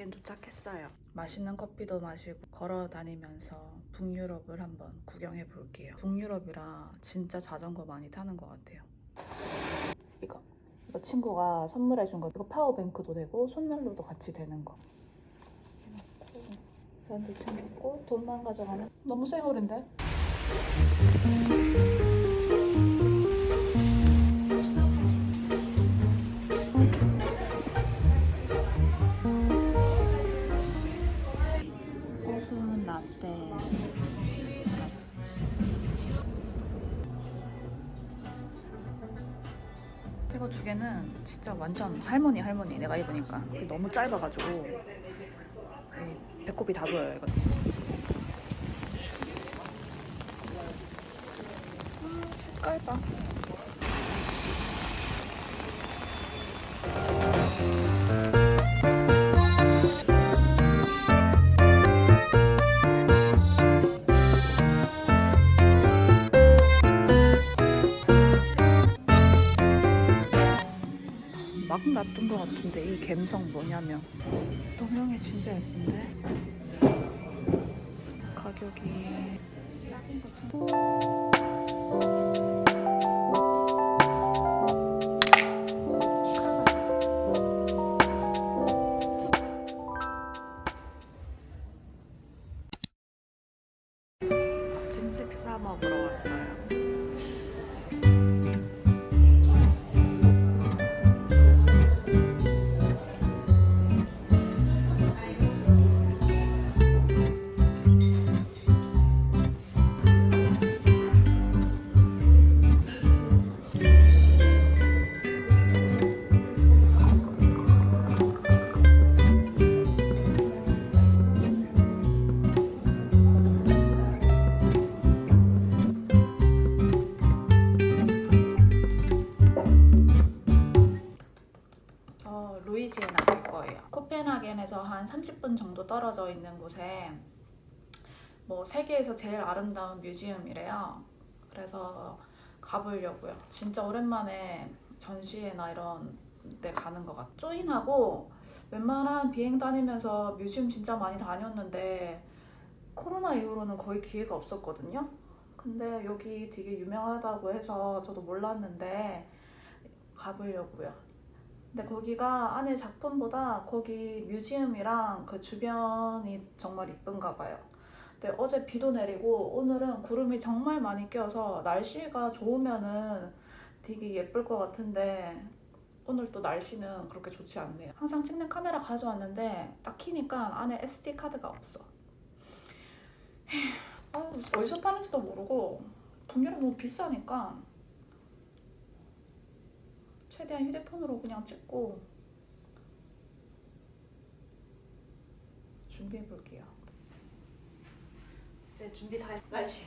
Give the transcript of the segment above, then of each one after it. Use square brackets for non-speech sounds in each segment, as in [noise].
코펜하겐 도착했어요. 맛있는 커피도 마시고 걸어 다니면서 북유럽을 한번 구경해 볼게요. 북유럽이라 진짜 자전거 많이 타는 것 같아요. 이거 이거 친구가 선물해 준 거. 이거 파워뱅크도 되고 손난로도 같이 되는 거. 해놓고 밴드 챙겼고 돈만 가져가면 너무 쌩얼인데? 이거 두 개는 진짜 완전 할머니 할머니 내가 입으니까 너무 짧아가지고 이 배꼽이 다 보여요 이거. 아, 색깔 봐. 놔둔 것 같은데 이 감성 뭐냐면. 조명이 진짜 예쁜데? 가격이. 작은 아 코펜하겐에서 한 30분 정도 떨어져 있는 곳에 뭐 세계에서 제일 아름다운 뮤지엄이래요. 그래서 가보려고요. 진짜 오랜만에 전시회나 이런 데 가는 것 같아요. 조인하고 웬만한 비행 다니면서 뮤지엄 진짜 많이 다녔는데 코로나 이후로는 거의 기회가 없었거든요. 근데 여기 되게 유명하다고 해서 저도 몰랐는데 가보려고요. 근데 거기가 안에 작품보다 거기 뮤지엄이랑 그 주변이 정말 이쁜가 봐요. 근데 어제 비도 내리고 오늘은 구름이 정말 많이 껴서 날씨가 좋으면은 되게 예쁠 것 같은데 오늘 또 날씨는 그렇게 좋지 않네요. 항상 찍는 카메라 가져왔는데 딱 키니까 안에 SD 카드가 없어. 아, 어디서 파는지도 모르고 동료는 너무 비싸니까 최대한 휴대폰으로 그냥 찍고 준비해 볼게요. 이제 준비 다 했. 날씨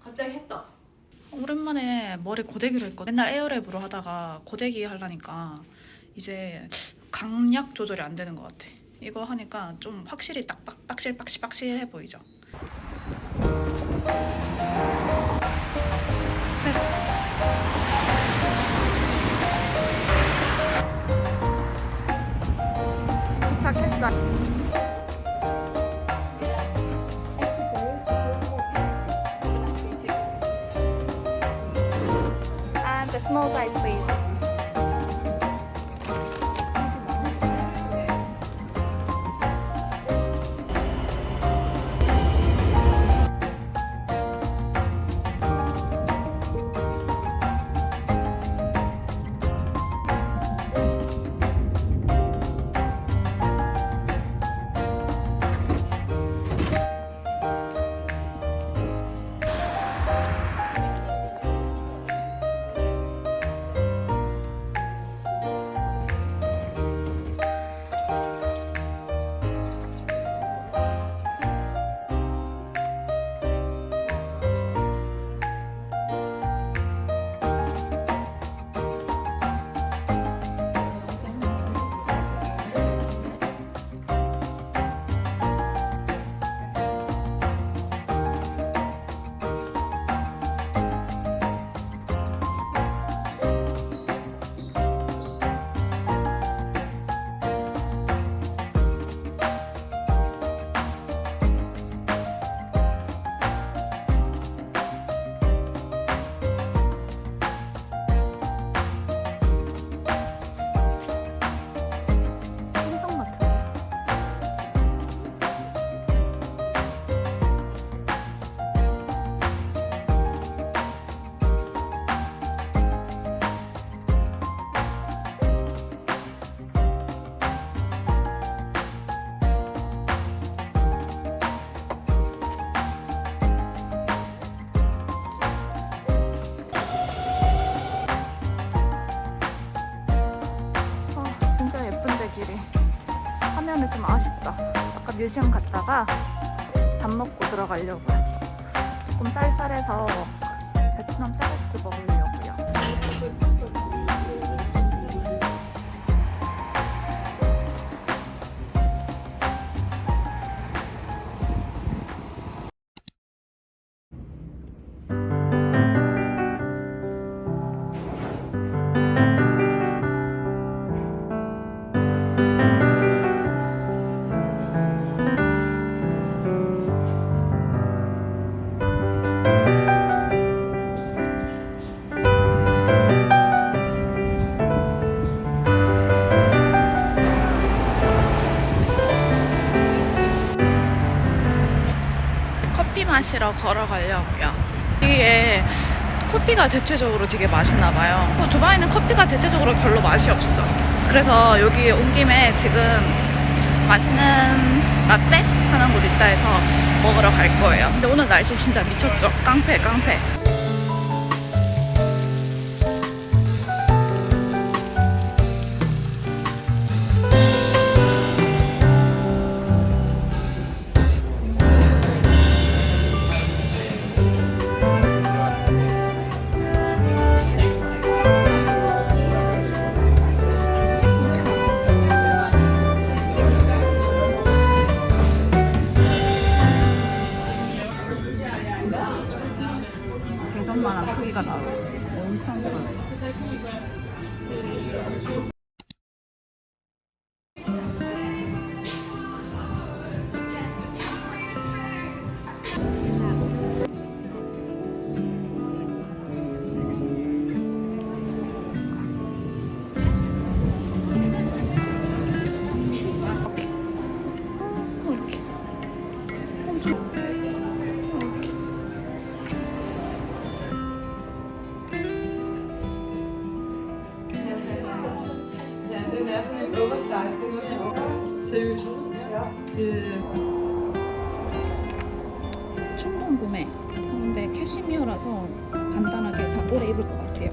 갑자기 했다. 오랜만에 머리 고데기로 했거. 맨날 에어랩으로 하다가 고데기 하려니까 이제 강약 조절이 안 되는 것 같아. 이거 하니까 좀 확실히 딱 빡, 빡실 빡실 빡실해 보이죠. 도 때문에 좀 아쉽다. 아까 뮤지엄 갔다가 밥 먹고 들어가려고요. 조금 쌀쌀해서 베트남 쌀국수 먹으려고요. 마시러 걸어가려고요. 이게 커피가 대체적으로 되게 맛있나 봐요. 뭐 두바이는 커피가 대체적으로 별로 맛이 없어. 그래서 여기 온 김에 지금 맛있는 라떼 하는 곳 있다 해서 먹으러 갈 거예요. 근데 오늘 날씨 진짜 미쳤죠? 깡패, 깡패. 대전만한 크기가 나왔어. 엄청 커요. 충동 구매. 근데 캐시미어라서 간단하게 자 오래 입을 것 같아요.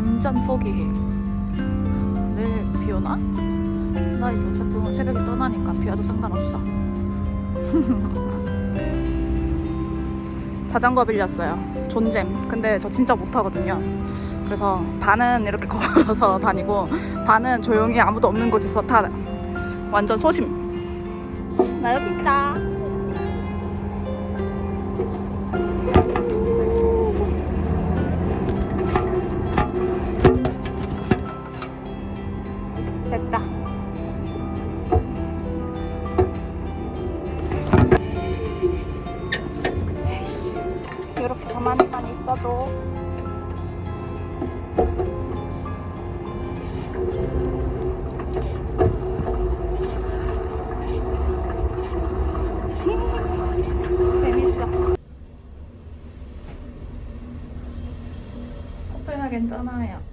완전 포기해. 내일 비 오나? 나 이거 어차피 새벽에 떠나니까 비 와도 상관없어. [laughs] 자전거 빌렸어요. 존잼. 근데 저 진짜 못하거든요. 그래서 반은 이렇게 [laughs] 걸어서 다니고 반은 조용히 아무도 없는 곳에서 타 완전 소심. 나 여기 있다. 있어도 재밌어. 코펜하겐 떠나요.